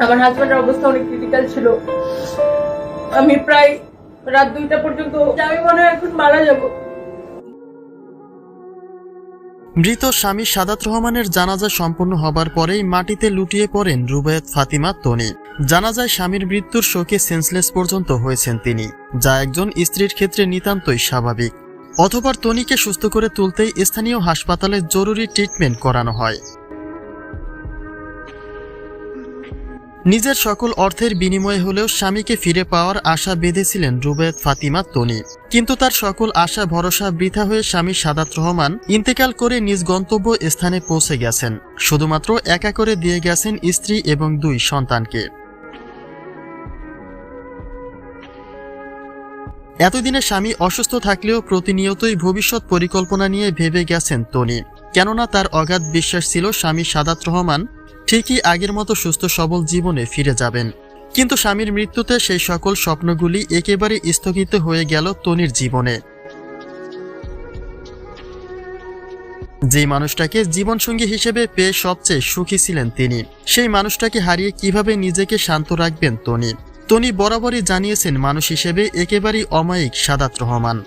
আমার হাজবেন্ডের অবস্থা অনেক ক্রিটিক্যাল ছিল। আমি প্রায় রাত দুইটা পর্যন্ত আমি মনে এখন মারা যাব। মৃত স্বামী সাদাত রহমানের জানাজা সম্পন্ন হবার পরেই মাটিতে লুটিয়ে পড়েন রুবায়ত ফাতিমা তনি। জানাজায় স্বামীর মৃত্যুর শোকে সেন্সলেস পর্যন্ত হয়েছেন তিনি, যা একজন স্ত্রীর ক্ষেত্রে নিতান্তই স্বাভাবিক। অথবা তনিকে সুস্থ করে তুলতেই স্থানীয় হাসপাতালে জরুরি ট্রিটমেন্ট করানো হয়। নিজের সকল অর্থের বিনিময়ে হলেও স্বামীকে ফিরে পাওয়ার আশা বেঁধেছিলেন রুবায়ত ফাতিমা তনি। কিন্তু তার সকল আশা, ভরসা বৃথা হয়ে স্বামী সাদাত রহমান ইন্তেকাল করে নিজ গন্তব্য স্থানে পৌঁছে গেছেন। শুধুমাত্র একা করে দিয়ে গেছেন স্ত্রী এবং দুই সন্তানকে। এতদিনে স্বামী অসুস্থ থাকলেও প্রতিনিয়তই ভবিষ্যৎ পরিকল্পনা নিয়ে ভেবে গেছেন তনি। কেননা তার অগাধ বিশ্বাস ছিল স্বামী সাদাত রহমান ঠিকই আগের মতো সুস্থ সবল জীবনে ফিরে যাবেন। কিন্তু স্বামীর মৃত্যুতে সেই সকল স্বপ্নগুলি একেবারে স্থগিত হয়ে গেল তনির জীবনে। যে মানুষটাকে জীবনসঙ্গী হিসেবে পেয়ে সবচেয়ে সুখী ছিলেন তিনি, সেই মানুষটাকে হারিয়ে কীভাবে নিজেকে শান্ত রাখবেন তনি? তনি বরাবরই জানিয়েছেন মানুষ হিসেবে একেবারেই অমায়িক সাদাত রহমান।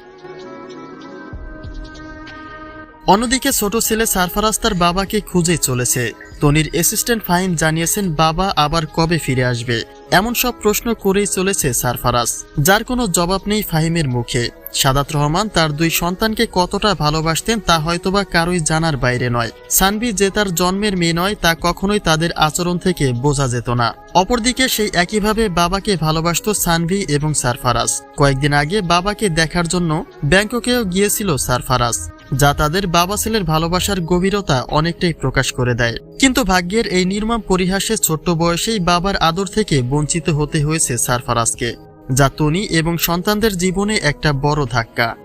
অন্যদিকে ছোট ছেলে সারফারাজ তার বাবাকে খুঁজে চলেছে। তনির অ্যাসিস্ট্যান্ট ফাহিম জানিয়েছেন, বাবা আবার কবে ফিরে আসবে? এমন সব প্রশ্ন করেই চলেছে সারফারাজ যার কোনো জবাব নেই ফাহিমের মুখে। সাদাত রহমান তার দুই সন্তানকে কতটা ভালোবাসতেন তা হয়তোবা কারোই জানার বাইরে নয়। সানভি যে তার জন্মের মেয়ে নয়, তা কখনোই তাদের আচরণ থেকে বোঝা যেত না। অপরদিকে সেই একইভাবে বাবাকে ভালোবাসত সানভি এবং সারফারাজ কয়েকদিন আগে বাবাকে দেখার জন্য ব্যাংককেও গিয়েছিল সারফারাজ যা তাদের বাবা ছেলের ভালোবাসার গভীরতা অনেকটাই প্রকাশ করে দেয়। কিন্তু ভাগ্যের এই নির্মম পরিহাসে ছোট্ট বয়সেই বাবার আদর থেকে বঞ্চিত হতে হয়েছে সারফারাজকে, যা তনি এবং সন্তানদের জীবনে একটা বড় ধাক্কা।